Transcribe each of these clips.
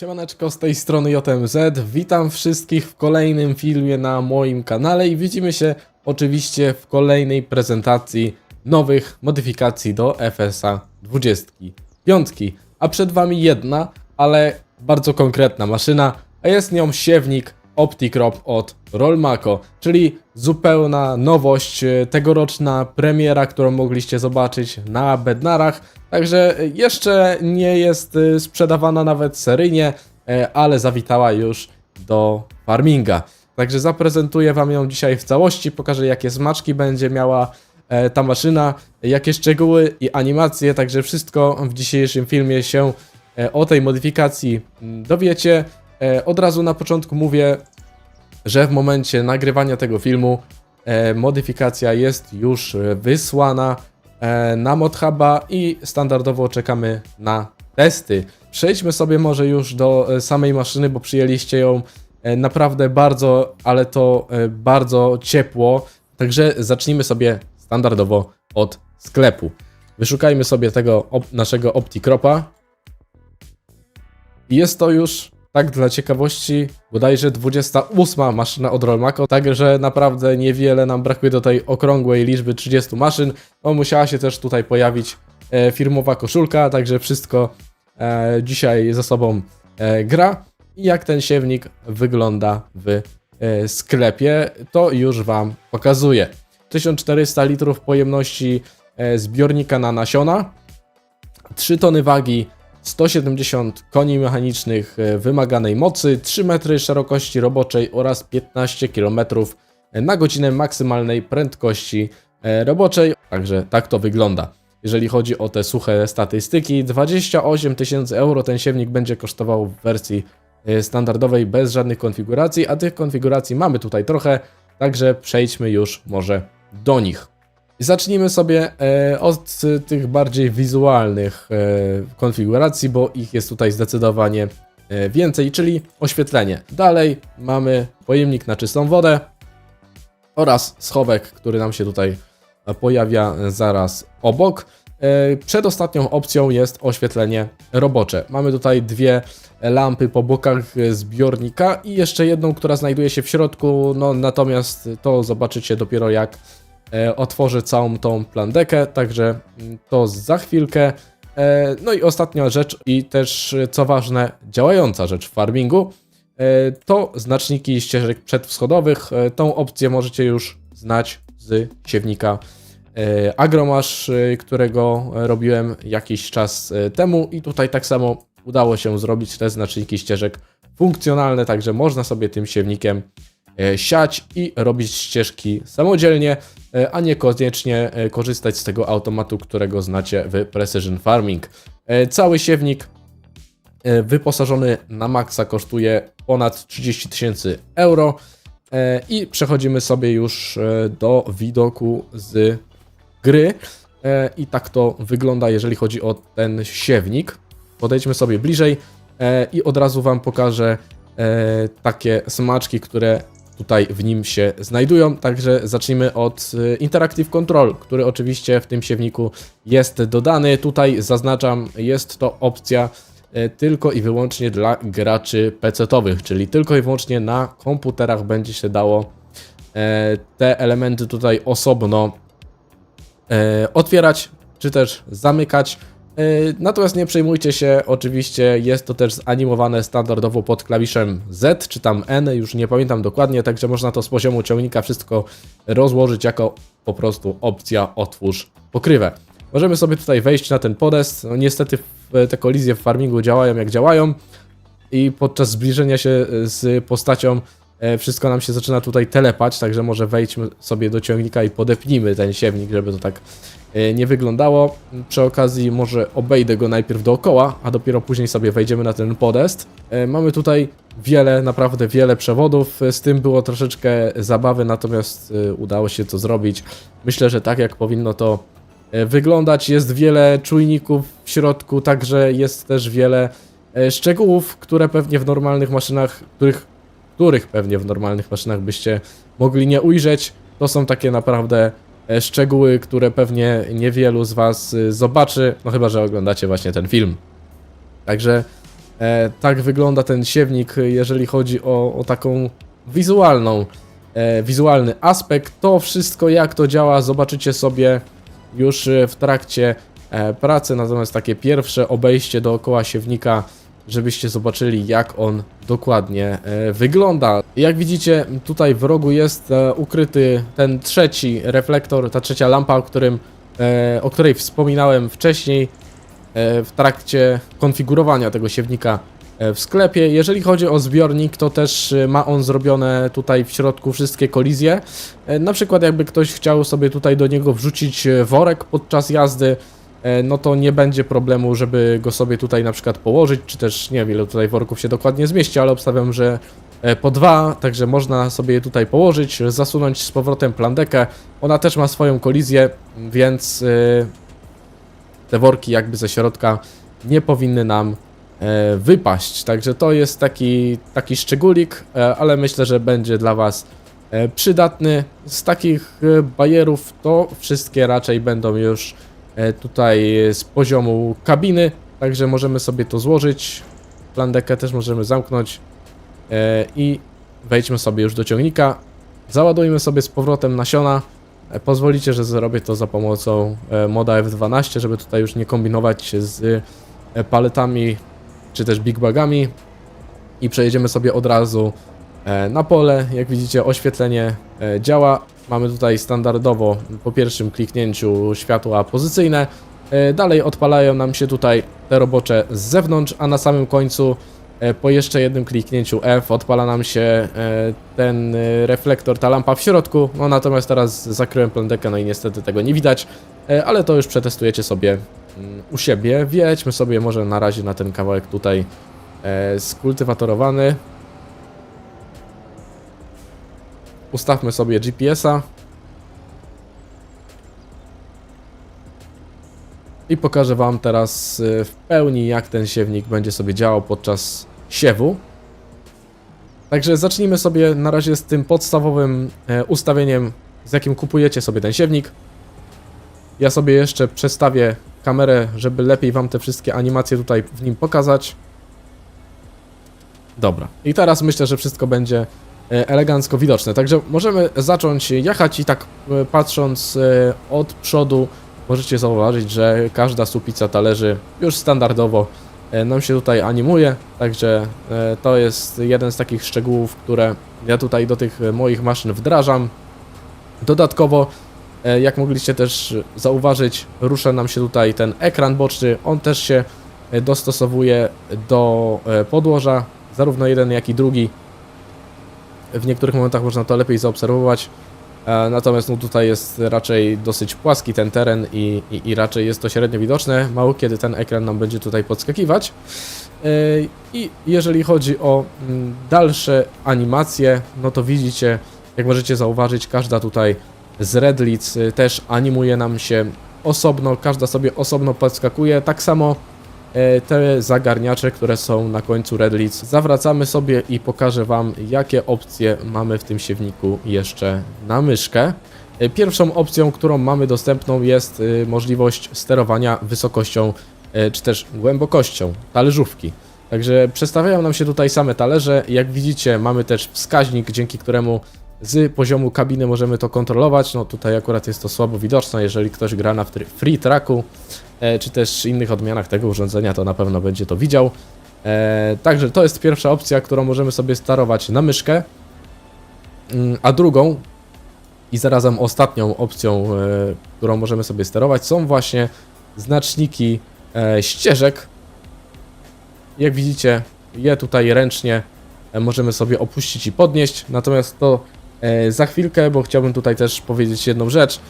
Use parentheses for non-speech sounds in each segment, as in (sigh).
Siemaneczko, z tej strony JMZ. Witam wszystkich w kolejnym filmie na moim kanale i widzimy się oczywiście w kolejnej prezentacji nowych modyfikacji do FSA 25. A przed Wami jedna, ale bardzo konkretna maszyna, a jest nią siewnik OptiCrop od Rolmako, czyli zupełna nowość, e, tegoroczna premiera, którą mogliście zobaczyć na Bednarach. Także jeszcze nie jest e, sprzedawana nawet seryjnie, e, ale zawitała już do farminga. Także zaprezentuję Wam ją dzisiaj w całości, pokażę jakie smaczki będzie miała ta maszyna, jakie szczegóły i animacje, także wszystko w dzisiejszym filmie się o tej modyfikacji mm, dowiecie. Od razu na początku mówię, że w momencie nagrywania tego filmu e, modyfikacja jest już e, wysłana e, na ModHuba i standardowo czekamy na testy. Przejdźmy sobie może już do e, samej maszyny, bo przyjęliście ją e, naprawdę bardzo, ale to bardzo ciepło. Także zacznijmy sobie standardowo od sklepu. Wyszukajmy sobie tego op naszego OptiCropa. Jest to już, tak dla ciekawości, bodajże 28 maszyna od Rolmako, także naprawdę niewiele nam brakuje do tej okrągłej liczby 30 maszyn. No, musiała się też tutaj pojawić e, firmowa koszulka, także wszystko e, dzisiaj ze sobą e, gra. I jak ten siewnik wygląda w e, sklepie, to już Wam pokazuję. 1400 litrów pojemności e, zbiornika na nasiona, 3 tony wagi, 170 koni mechanicznych e, wymaganej mocy, 3 metry szerokości roboczej oraz 15 km na godzinę maksymalnej prędkości e, roboczej. Także tak to wygląda. Jeżeli chodzi o te suche statystyki, 28 tysięcy euro ten siewnik będzie kosztował w wersji e, standardowej bez żadnych konfiguracji, a tych konfiguracji mamy tutaj trochę, także przejdźmy już może do nich. Zacznijmy sobie e, od tych bardziej wizualnych e, konfiguracji, bo ich jest tutaj zdecydowanie e, więcej, czyli oświetlenie. Dalej mamy pojemnik na czystą wodę oraz schowek, który nam się tutaj pojawia zaraz obok. Przedostatnią opcją jest oświetlenie robocze. Mamy tutaj dwie lampy po bokach zbiornika i jeszcze jedną, która znajduje się w środku, no natomiast to zobaczycie dopiero jak e, otworzę całą tą plandekę, także mm, to za chwilkę. E, No i ostatnia rzecz i też e, co ważne, działająca rzecz w farmingu, to znaczniki ścieżek przedwschodowych. Tą opcję możecie już znać z siewnika Agromasz, którego robiłem jakiś czas temu i tutaj tak samo udało się zrobić te znaczniki ścieżek funkcjonalne, także można sobie tym siewnikiem siać i robić ścieżki samodzielnie, e, a niekoniecznie e, korzystać z tego automatu, którego znacie w Precision Farming. E, Cały siewnik e, wyposażony na maksa kosztuje ponad 30 tysięcy euro E, i przechodzimy sobie już e, do widoku z gry E, i tak to wygląda, jeżeli chodzi o ten siewnik. Podejdźmy sobie bliżej e, i od razu Wam pokażę e, takie smaczki, które tutaj w nim się znajdują. Także zacznijmy od e, Interactive Control, który oczywiście w tym siewniku jest dodany. Tutaj zaznaczam, jest to opcja e, tylko i wyłącznie dla graczy PC-towych, czyli tylko i wyłącznie na komputerach będzie się dało e, te elementy tutaj osobno otwierać, czy też zamykać. E, Natomiast nie przejmujcie się, oczywiście jest to też zanimowane standardowo pod klawiszem Z czy tam N, już nie pamiętam dokładnie, także można to z poziomu ciągnika wszystko rozłożyć jako po prostu opcja otwórz pokrywę. Możemy sobie tutaj wejść na ten podest. No, niestety te kolizje w farmingu działają jak działają i podczas zbliżenia się e, z postacią e, wszystko nam się zaczyna tutaj telepać, także może wejdźmy sobie do ciągnika i podepnijmy ten siewnik, żeby to tak nie wyglądało. Przy okazji może obejdę go najpierw dookoła, a dopiero później sobie wejdziemy na ten podest. E, Mamy tutaj wiele, naprawdę wiele przewodów, E, z tym było troszeczkę zabawy, natomiast e, udało się to zrobić. Myślę, że tak jak powinno to e, wyglądać. Jest wiele czujników w środku, także jest też wiele e, szczegółów, które pewnie w normalnych maszynach, których, których pewnie w normalnych maszynach byście mogli nie ujrzeć. To są takie naprawdę e, szczegóły, które pewnie niewielu z Was y, zobaczy, no chyba, że oglądacie właśnie ten film. Także E, tak wygląda ten siewnik, jeżeli chodzi o, o taką wizualną, e, wizualny aspekt. To wszystko, jak to działa, zobaczycie sobie już e, w trakcie e, pracy. Natomiast takie pierwsze obejście dookoła siewnika, żebyście zobaczyli, jak on dokładnie e, wygląda. Jak widzicie, tutaj w rogu jest e, ukryty ten trzeci reflektor, ta trzecia lampa, o, którym, e, o której wspominałem wcześniej w trakcie konfigurowania tego siewnika w sklepie. Jeżeli chodzi o zbiornik, to też ma on zrobione tutaj w środku wszystkie kolizje. Na przykład jakby ktoś chciał sobie tutaj do niego wrzucić worek podczas jazdy, no to nie będzie problemu, żeby go sobie tutaj na przykład położyć, czy też nie wiem ile tutaj worków się dokładnie zmieści, ale obstawiam, że e, po dwa, także można sobie je tutaj położyć, zasunąć z powrotem plandekę. Ona też ma swoją kolizję, więc e, te worki jakby ze środka nie powinny nam e, wypaść. Także to jest taki, taki szczególik, e, ale myślę, że będzie dla Was e, przydatny. Z takich e, bajerów to wszystkie raczej będą już e, tutaj z poziomu kabiny, także możemy sobie to złożyć. Plandekę też możemy zamknąć e, i wejdźmy sobie już do ciągnika. Załadujmy sobie z powrotem nasiona. E, Pozwolicie, że zrobię to za pomocą e, moda F12, żeby tutaj już nie kombinować z e, paletami czy też big bagami i przejedziemy sobie od razu e, na pole. Jak widzicie oświetlenie e, działa. Mamy tutaj standardowo po pierwszym kliknięciu światła pozycyjne. E, Dalej odpalają nam się tutaj te robocze z zewnątrz, a na samym końcu e, po jeszcze jednym kliknięciu F odpala nam się e, ten e, reflektor, ta lampa w środku. No natomiast teraz zakryłem plandekę, no i niestety tego nie widać, e, ale to już przetestujecie sobie mm, u siebie. Wjedźmy sobie może na razie na ten kawałek tutaj e, skultywatorowany. Ustawmy sobie GPS-a. I pokażę Wam teraz y, w pełni, jak ten siewnik będzie sobie działał podczas siewu. Także zacznijmy sobie na razie z tym podstawowym e, ustawieniem, z jakim kupujecie sobie ten siewnik. Ja sobie jeszcze przestawię kamerę, żeby lepiej Wam te wszystkie animacje tutaj w nim pokazać. Dobra. I teraz myślę, że wszystko będzie elegancko widoczne. Także możemy zacząć jechać i tak e, patrząc e, od przodu możecie zauważyć, że każda supica talerzy już standardowo e, nam się tutaj animuje, także e, to jest jeden z takich szczegółów, które ja tutaj do tych e, moich maszyn wdrażam. Dodatkowo, e, jak mogliście też zauważyć, rusza nam się tutaj ten ekran boczny, on też się e, dostosowuje do e, podłoża, zarówno jeden jak i drugi. W niektórych momentach można to lepiej zaobserwować. E, Natomiast no, tutaj jest raczej dosyć płaski ten teren i, i, i raczej jest to średnio widoczne. Mało kiedy ten ekran nam będzie tutaj podskakiwać. E, I jeżeli chodzi o mm, dalsze animacje, no to widzicie, jak możecie zauważyć, każda tutaj z redlic y, też animuje nam się osobno, każda sobie osobno podskakuje. Tak samo te zagarniacze, które są na końcu redlic. Zawracamy sobie i pokażę Wam, jakie opcje mamy w tym siewniku jeszcze na myszkę. E, Pierwszą opcją, którą mamy dostępną jest y, możliwość sterowania wysokością e, czy też głębokością talerzówki. Także przestawiają nam się tutaj same talerze. Jak widzicie, mamy też wskaźnik, dzięki któremu z poziomu kabiny możemy to kontrolować. No tutaj akurat jest to słabo widoczne, jeżeli ktoś gra na free tracku, e, czy też innych odmianach tego urządzenia, to na pewno będzie to widział. E, także to jest pierwsza opcja, którą możemy sobie sterować na myszkę. Mm, A drugą i zarazem ostatnią opcją, e, którą możemy sobie sterować, są właśnie znaczniki ścieżek. Jak widzicie, je tutaj ręcznie możemy sobie opuścić i podnieść, natomiast to za chwilkę, bo chciałbym tutaj też powiedzieć jedną rzecz. E,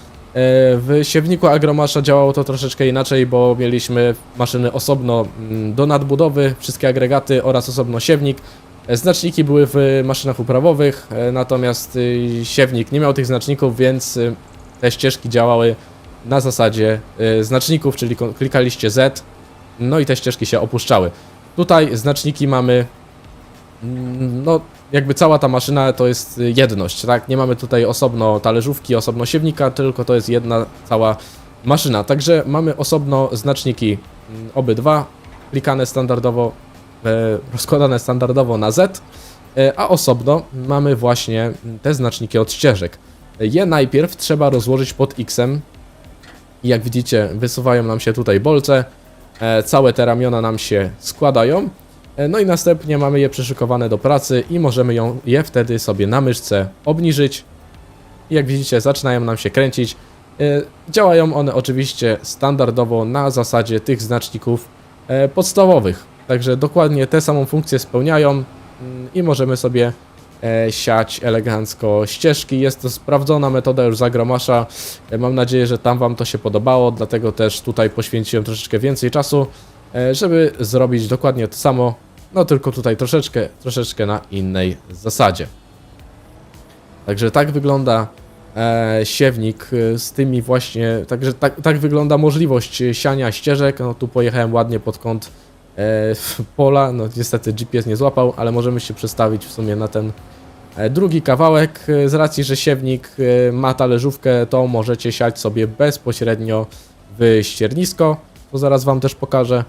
W siewniku Agromasza działało to troszeczkę inaczej, bo mieliśmy maszyny osobno mm, do nadbudowy, wszystkie agregaty oraz osobno siewnik. E, Znaczniki były w maszynach uprawowych, e, natomiast y, siewnik nie miał tych znaczników, więc y, te ścieżki działały na zasadzie y, znaczników, czyli klikaliście Z, no i te ścieżki się opuszczały. Tutaj znaczniki mamy, mm, no jakby cała ta maszyna to jest y, jedność, tak? Nie mamy tutaj osobno talerzówki, osobno siewnika, tylko to jest jedna cała maszyna. Także mamy osobno znaczniki mm, obydwa, klikane standardowo rozkładane standardowo na Z, e, a osobno mamy właśnie te znaczniki od ścieżek. Je najpierw trzeba rozłożyć pod X-em. Jak widzicie, wysuwają nam się tutaj bolce, e, całe te ramiona nam się składają. E, No i następnie mamy je przyszykowane do pracy i możemy ją, je wtedy sobie na myszce obniżyć. Jak widzicie, zaczynają nam się kręcić. E, Działają one oczywiście standardowo na zasadzie tych znaczników e, podstawowych. Także dokładnie tę samą funkcję spełniają mm, i możemy sobie siać elegancko ścieżki. Jest to sprawdzona metoda już zagromasza. Mam nadzieję, że tam Wam to się podobało, dlatego też tutaj poświęciłem troszeczkę więcej czasu, żeby zrobić dokładnie to samo, no tylko tutaj troszeczkę, troszeczkę na innej zasadzie. Także tak wygląda e, siewnik e, z tymi właśnie, także tak, tak wygląda możliwość e, siania ścieżek. No tu pojechałem ładnie pod kąt e, (laughs) pola, no niestety GPS nie złapał, ale możemy się przestawić w sumie na ten e, drugi kawałek. E, Z racji, że siewnik e, ma talerzówkę, to możecie siać sobie bezpośrednio w ściernisko, to zaraz Wam też pokażę.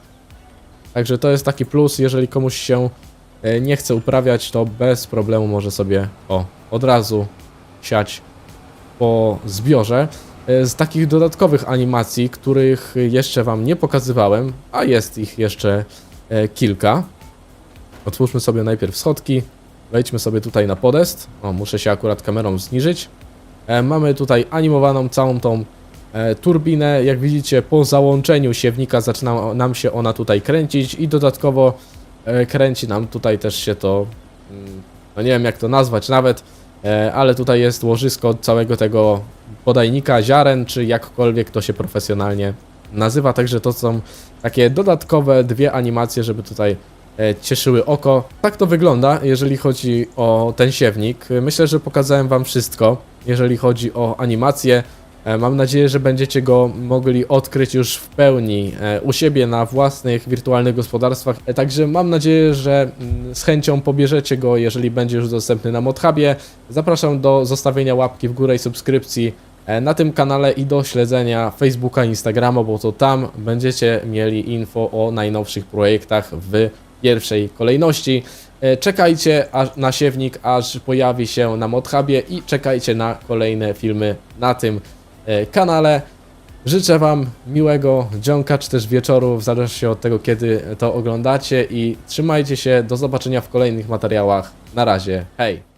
Także to jest taki plus, jeżeli komuś się e, nie chce uprawiać, to bez problemu może sobie o, od razu siać po zbiorze. E, Z takich dodatkowych animacji, których jeszcze Wam nie pokazywałem, a jest ich jeszcze e, kilka. Otwórzmy sobie najpierw schodki, wejdźmy sobie tutaj na podest. O, muszę się akurat kamerą zniżyć. Mamy tutaj animowaną całą tą turbinę. Jak widzicie, po załączeniu siewnika zaczyna nam się ona tutaj kręcić i dodatkowo e, kręci nam tutaj też się to, mm, no nie wiem jak to nazwać nawet, e, ale tutaj jest łożysko całego tego podajnika ziaren, czy jakkolwiek to się profesjonalnie nazywa. Także to są takie dodatkowe dwie animacje, żeby tutaj e, cieszyły oko. Tak to wygląda, jeżeli chodzi o ten siewnik. Myślę, że pokazałem Wam wszystko, jeżeli chodzi o animację. E, Mam nadzieję, że będziecie go mogli odkryć już w pełni e, u siebie na własnych wirtualnych gospodarstwach. E, Także mam nadzieję, że mm, z chęcią pobierzecie go, jeżeli będzie już dostępny na Modhubie. Zapraszam do zostawienia łapki w górę i subskrypcji na tym kanale i do śledzenia Facebooka, Instagrama, bo to tam będziecie mieli info o najnowszych projektach w pierwszej kolejności. Czekajcie na siewnik, aż pojawi się na Modhubie i czekajcie na kolejne filmy na tym kanale. Życzę Wam miłego dzionka, czy też wieczoru, w zależności od tego, kiedy to oglądacie i trzymajcie się, do zobaczenia w kolejnych materiałach. Na razie, hej!